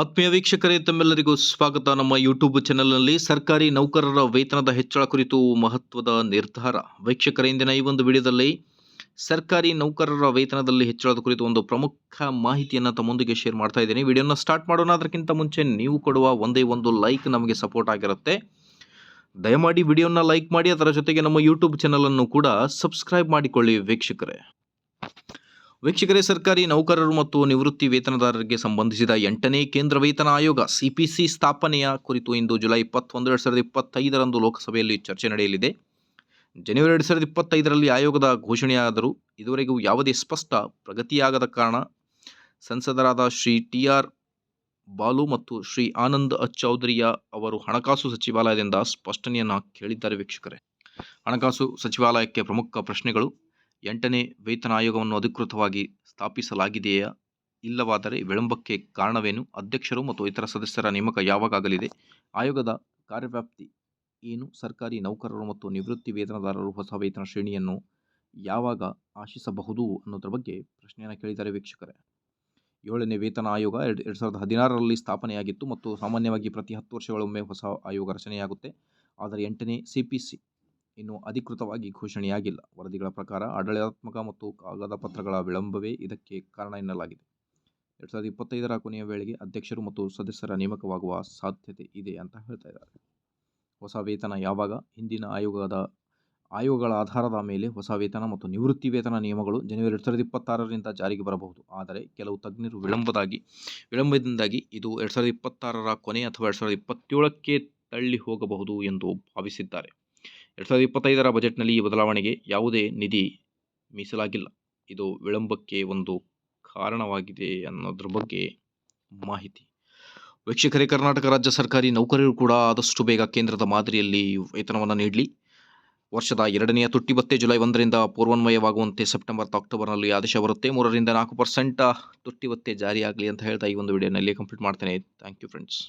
ಆತ್ಮೀಯ ವೀಕ್ಷಕರೇ, ತಮ್ಮೆಲ್ಲರಿಗೂ ಸ್ವಾಗತ. ನಮ್ಮ ಯೂಟ್ಯೂಬ್ ಚಾನೆಲ್ನಲ್ಲಿ ಸರ್ಕಾರಿ ನೌಕರರ ವೇತನದ ಹೆಚ್ಚಳ ಕುರಿತು ಮಹತ್ವದ ನಿರ್ಧಾರ. ವೀಕ್ಷಕರ, ಇಂದಿನ ಈ ಒಂದು ವಿಡಿಯೋದಲ್ಲಿ ಸರ್ಕಾರಿ ನೌಕರರ ವೇತನದಲ್ಲಿ ಹೆಚ್ಚಳದ ಕುರಿತು ಒಂದು ಪ್ರಮುಖ ಮಾಹಿತಿಯನ್ನು ತಮ್ಮೊಂದಿಗೆ ಶೇರ್ ಮಾಡ್ತಾ ಇದ್ದೀನಿ. ವಿಡಿಯೋನ ಸ್ಟಾರ್ಟ್ ಮಾಡೋಣ. ಅದಕ್ಕಿಂತ ಮುಂಚೆ ನೀವು ಕೊಡುವ ಒಂದೇ ಒಂದು ಲೈಕ್ ನಮಗೆ ಸಪೋರ್ಟ್ ಆಗಿರುತ್ತೆ. ದಯಮಾಡಿ ವಿಡಿಯೋನ ಲೈಕ್ ಮಾಡಿ. ಅದರ ಜೊತೆಗೆ ನಮ್ಮ ಯೂಟ್ಯೂಬ್ ಚಾನಲನ್ನು ಕೂಡ ಸಬ್ಸ್ಕ್ರೈಬ್ ಮಾಡಿಕೊಳ್ಳಿ ವೀಕ್ಷಕರೇ. ವೀಕ್ಷಕರೇ, ಸರ್ಕಾರಿ ನೌಕರರು ಮತ್ತು ನಿವೃತ್ತಿ ವೇತನದಾರರಿಗೆ ಸಂಬಂಧಿಸಿದ ಎಂಟನೇ ಕೇಂದ್ರ ವೇತನ ಆಯೋಗ ಸಿಪಿಸಿ ಸ್ಥಾಪನೆಯ ಕುರಿತು ಇಂದು ಜುಲೈ ಇಪ್ಪತ್ತೊಂದು, ಎರಡು ಸಾವಿರದ ಇಪ್ಪತ್ತೈದರಂದು ಲೋಕಸಭೆಯಲ್ಲಿ ಚರ್ಚೆ ನಡೆಯಲಿದೆ. ಜನವರಿ ಎರಡು ಸಾವಿರದ ಇಪ್ಪತ್ತೈದರಲ್ಲಿ ಆಯೋಗದ ಘೋಷಣೆಯಾದರೂ ಇದುವರೆಗೂ ಯಾವುದೇ ಸ್ಪಷ್ಟ ಪ್ರಗತಿಯಾಗದ ಕಾರಣ ಸಂಸದರಾದ ಶ್ರೀ ಟಿ ಆರ್ ಬಾಲು ಮತ್ತು ಶ್ರೀ ಆನಂದ್ ಚೌಧರಿಯ ಅವರು ಹಣಕಾಸು ಸಚಿವಾಲಯದಿಂದ ಸ್ಪಷ್ಟನೆಯನ್ನು ಕೇಳಿದ್ದಾರೆ ವೀಕ್ಷಕರೇ. ಹಣಕಾಸು ಸಚಿವಾಲಯಕ್ಕೆ ಪ್ರಮುಖ ಪ್ರಶ್ನೆಗಳು ಎಂಟನೇ ವೇತನ ಆಯೋಗವನ್ನು ಅಧಿಕೃತವಾಗಿ ಸ್ಥಾಪಿಸಲಾಗಿದೆಯಾ ಇಲ್ಲವಾದರೆ ವಿಳಂಬಕ್ಕೆ ಕಾರಣವೇನು? ಅಧ್ಯಕ್ಷರು ಮತ್ತು ಇತರ ಸದಸ್ಯರ ನೇಮಕ ಯಾವಾಗಲಿದೆ? ಆಯೋಗದ ಕಾರ್ಯವ್ಯಾಪ್ತಿ ಏನು? ಸರ್ಕಾರಿ ನೌಕರರು ಮತ್ತು ನಿವೃತ್ತಿ ವೇತನದಾರರು ಹೊಸ ವೇತನ ಶ್ರೇಣಿಯನ್ನು ಯಾವಾಗ ಆಶಿಸಬಹುದು ಅನ್ನೋದ್ರ ಬಗ್ಗೆ ಪ್ರಶ್ನೆಯನ್ನು ಕೇಳಿದ್ದಾರೆ ವೀಕ್ಷಕರೇ. ಏಳನೇ ವೇತನ ಆಯೋಗ ಎರಡು ಎರಡು ಸಾವಿರದ ಹದಿನಾರರಲ್ಲಿ ಸ್ಥಾಪನೆಯಾಗಿತ್ತು ಮತ್ತು ಸಾಮಾನ್ಯವಾಗಿ ಪ್ರತಿ ಹತ್ತು ವರ್ಷಗಳೊಮ್ಮೆ ಹೊಸ ಆಯೋಗ ರಚನೆಯಾಗುತ್ತೆ. ಆದರೆ ಎಂಟನೇ ಸಿ ಪಿ ಸಿ ಇನ್ನೂ ಅಧಿಕೃತವಾಗಿ ಘೋಷಣೆಯಾಗಿಲ್ಲ. ವರದಿಗಳ ಪ್ರಕಾರ ಆಡಳಿತಾತ್ಮಕ ಮತ್ತು ಕಾಗದ ಪತ್ರಗಳ ವಿಳಂಬವೇ ಇದಕ್ಕೆ ಕಾರಣ ಎನ್ನಲಾಗಿದೆ. ಎರಡು ಸಾವಿರದ ಇಪ್ಪತ್ತೈದರ ಕೊನೆಯ ವೇಳೆಗೆ ಅಧ್ಯಕ್ಷರು ಮತ್ತು ಸದಸ್ಯರ ನೇಮಕವಾಗುವ ಸಾಧ್ಯತೆ ಇದೆ ಅಂತ ಹೇಳ್ತಾ ಇದ್ದಾರೆ. ಹೊಸ ವೇತನ ಯಾವಾಗ? ಹಿಂದಿನ ಆಯೋಗದ, ಆಯೋಗಗಳ ಆಧಾರದ ಮೇಲೆ ಹೊಸ ವೇತನ ಮತ್ತು ನಿವೃತ್ತಿ ವೇತನ ನಿಯಮಗಳು ಜನವರಿ ಎರಡು ಸಾವಿರದ ಇಪ್ಪತ್ತಾರರಿಂದ ಜಾರಿಗೆ ಬರಬಹುದು. ಆದರೆ ಕೆಲವು ತಜ್ಞರು ವಿಳಂಬದಾಗಿ, ವಿಳಂಬದಿಂದಾಗಿ ಇದು ಎರಡು ಸಾವಿರದ ಇಪ್ಪತ್ತಾರರ ಕೊನೆ ಅಥವಾ ಎರಡು ಸಾವಿರದ ಇಪ್ಪತ್ತೇಳಕ್ಕೆ ತಳ್ಳಿ ಹೋಗಬಹುದು ಎಂದು ಭಾವಿಸಿದ್ದಾರೆ. ಎರಡು ಸಾವಿರದ ಇಪ್ಪತ್ತೈದರ ಬಜೆಟ್ನಲ್ಲಿ ಈ ಬದಲಾವಣೆಗೆ ಯಾವುದೇ ನಿಧಿ ಮೀಸಲಾಗಿಲ್ಲ. ಇದು ವಿಳಂಬಕ್ಕೆ ಒಂದು ಕಾರಣವಾಗಿದೆ ಅನ್ನೋದ್ರ ಬಗ್ಗೆ ಮಾಹಿತಿ. ವೀಕ್ಷಕರೇ, ಕರ್ನಾಟಕ ರಾಜ್ಯ ಸರ್ಕಾರಿ ನೌಕರರು ಕೂಡ ಆದಷ್ಟು ಬೇಗ ಕೇಂದ್ರದ ಮಾದರಿಯಲ್ಲಿ ವೇತನವನ್ನು ನೀಡಲಿ. ವರ್ಷದ ಎರಡನೆಯ ತುಟ್ಟಿ ಭತ್ತೆ ಜುಲೈ ಒಂದರಿಂದ ಪೂರ್ವನ್ವಯವಾಗುವಂತೆ ಸೆಪ್ಟೆಂಬರ್ ಅಕ್ಟೋಬರ್ನಲ್ಲಿ ಆದೇಶ ಬರುತ್ತೆ. ಮೂರರಿಂದ ನಾಲ್ಕು ಪರ್ಸೆಂಟ್ ತುಟ್ಟಿ ಭತ್ತೆ ಜಾರಿಯಾಗಲಿ ಅಂತ ಹೇಳ್ತಾ ಈ ಒಂದು ವಿಡಿಯೋನಲ್ಲಿ ಕಂಪ್ಲೀಟ್ ಮಾಡ್ತೇನೆ. Thank you friends.